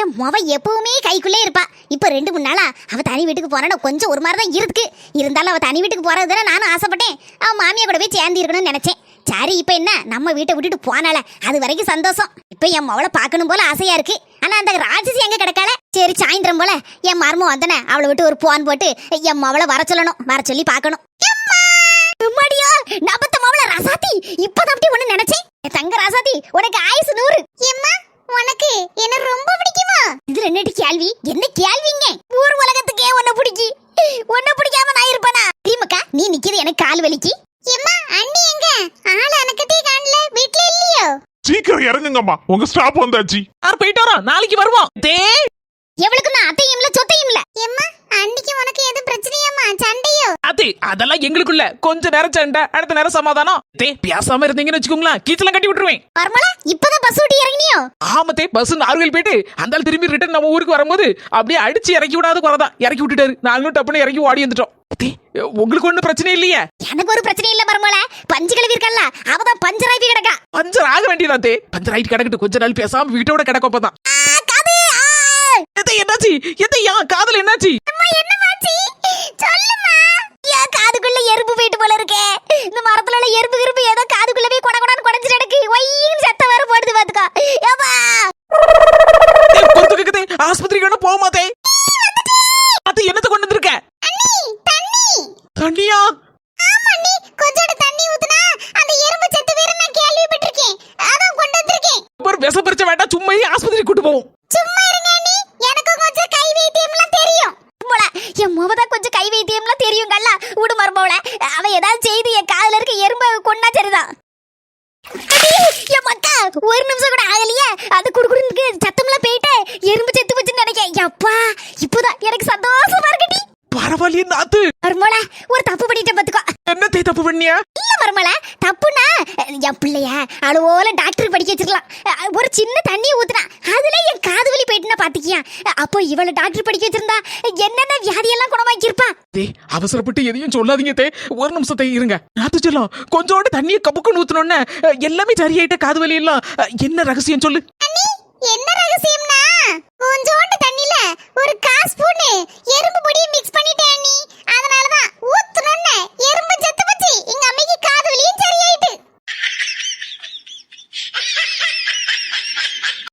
என் முவ எப்பவுமே கைக்குள்ளே இருப்பா. இப்போ ரெண்டு மூணு நாளா அவள் தனி வீட்டுக்கு போறான்னு கொஞ்சம் ஒரு மாதிரி தான் இருக்கு. இருந்தாலும் அவள் தனி வீட்டுக்கு போகிறது தானே நானும் ஆசைப்பட்டேன். அவன் மாமியா கூட போய் சேர்ந்து இருக்கணும்னு நினச்சேன். சரி இப்போ என்ன? நம்ம வீட்டை விட்டுட்டு போனால அது வரைக்கும் சந்தோஷம். இப்போ என் மவளை பார்க்கணும் போல ஆசையா இருக்கு. ஆனா அந்த ராட்சசி எங்க கிடக்கால சரி சாயந்தரம் போல என் மர்மம் வந்தனே அவளை விட்டு ஒரு போன் போட்டு என் மவளை வர சொல்லணும். வர சொல்லி பார்க்கணும் எம்மாடியோ நபத்த மவள ரசாத்தி இப்பதான் அப்படி ஒண்ணு நினைச்சேன் என் தங்க ரசாத்தி உனக்கு ஆயுசு நூறு எம்மா உனக்கு என்ன ரொம்ப பிடிக்குமா இதுல என்னடி கேள்வி? என்ன கேள்விங்க? ஊர் உலகத்துக்கே உன்ன பிடிக்கி. உன்ன பிடிக்காம நான் இருப்பனா? தீமக்கா நீ நிக்கிறது எனக்கு கால் வலிக்கு. எம்மா அண்ணி எங்க? ஆள அனக்கத்தே காணல. வீட்ல இல்லையோ? சீக்கிரம் இறங்குங்கம்மா. உங்க ஸ்டாப் வந்தாச்சு. யார் போயிட்டு வரோம். நாளைக்கு வருவோம். தே எவளுக்கு நான் அத்தையும் இல்ல சொத்தையும் அதெல்லாம் எங்களுக்குள்ள கொஞ்ச நேரம் சண்டை அடுத்த நேரம் சமாதானம். தே பேசாம இருந்தீங்கன்னு வச்சுக்கோங்களேன். கீச்சலாம் கட்டி விட்டுருவேன். பரமலா இப்பதான் பஸ் ஓட்டி இறங்கினியோ? ஆமத்தே பஸ் நார்வேல் போயிட்டு அந்த திரும்பி ரிட்டர்ன் நம்ம ஊருக்கு வரும்போது அப்படியே அடிச்சு இறக்கி விடாத குறதான் இறக்கி விட்டுட்டாரு. நாங்களும் டப்புன்னு இறக்கி ஓடி வந்துட்டோம். உங்களுக்கு ஒண்ணும் பிரச்சனை இல்லையே? எனக்கு ஒரு பிரச்சனை இல்ல மருமல பஞ்சு கிளவி இருக்கல்ல அவதான் பஞ்சராகி கிடக்கா. பஞ்சர் ஆக வேண்டியதான் தே. பஞ்சர் ஆயிட்டு கிடக்கட்டும். கொஞ்ச நாள் பேசாம வீட்டோட ஆ! எதை என்னாச்சு? காதல் என்னாச்சு? ஆஸ்பத்திரிக்கு வேணும் போக மாத்தே அது என்னத்தை கொண்டு வந்திருக்க? அண்ணி தண்ணி தண்ணியா? ஆமா ஊத்துனா அந்த எறும்பு செத்து வேற நான் கேள்விப்பட்டிருக்கேன் அதான் கொண்டு வந்திருக்கேன் ஒரு விஷ பறிச்ச வேண்டாம் சும்மா ஆஸ்பத்திரி கூட்டு போவோம். சும்மா இருங்க அண்ணி எனக்கும் கொஞ்சம் கை வைத்தியம்லாம் தெரியும் போல என் முகதா கொஞ்சம் கை வைத்தியம்லாம் தெரியும் கல்லா. விடு மருமவள. அவ ஏதாவது செய்து என் காதுல இருக்க எறும்ப கொண்டா சரிதான். என் மக்கா ஒரு நிமிஷம் கூட ஆகலையே. அது குடுக்குறதுக்கு சத்தம்லாம் போயிட்டு எறும்பு செத்து போச்சுன்னு நினைக்கிறேன். அப்பா இப்போதான் எனக்கு சந்தோஷமா இருக்குடி. பரவாயில்லையே நாத்து. மருமவள ஒரு தப்பு பண்ணிட்டேன் பாத்துக்கோ. என்னத்தை தப்பு பண்ணியா? இல்ல மருமல தப்புனா என் பிள்ளைய அழுவோல டாக்டர் படிக்க வச்சிருக்கலாம். ஒரு சின்ன தண்ணியை ஊத்துனா அதுல என் காது வலி போயிட்டுனா பாத்துக்கியா? அப்போ இவளை டாக்டர் படிக்க வச்சிருந்தா என்னென்ன வியாதியெல்லாம் குணமாக்கியிருப்பா? தே அவசரப்பட்டு எதையும் சொல்லாதீங்க தே. ஒரு நிமிஷத்தை இருங்க. நாத்து செல்லம் கொஞ்சோண்டு தண்ணியை கப்புக்குன்னு ஊத்துனோன்னே எல்லாமே சரியாயிட்ட காது வலி எல்லாம் என்ன ரகசியம் சொல்லு. என்ன ரகசியம்னா கொஞ்சோண்டு தண்ணில ஒரு கால் ஸ்பூன்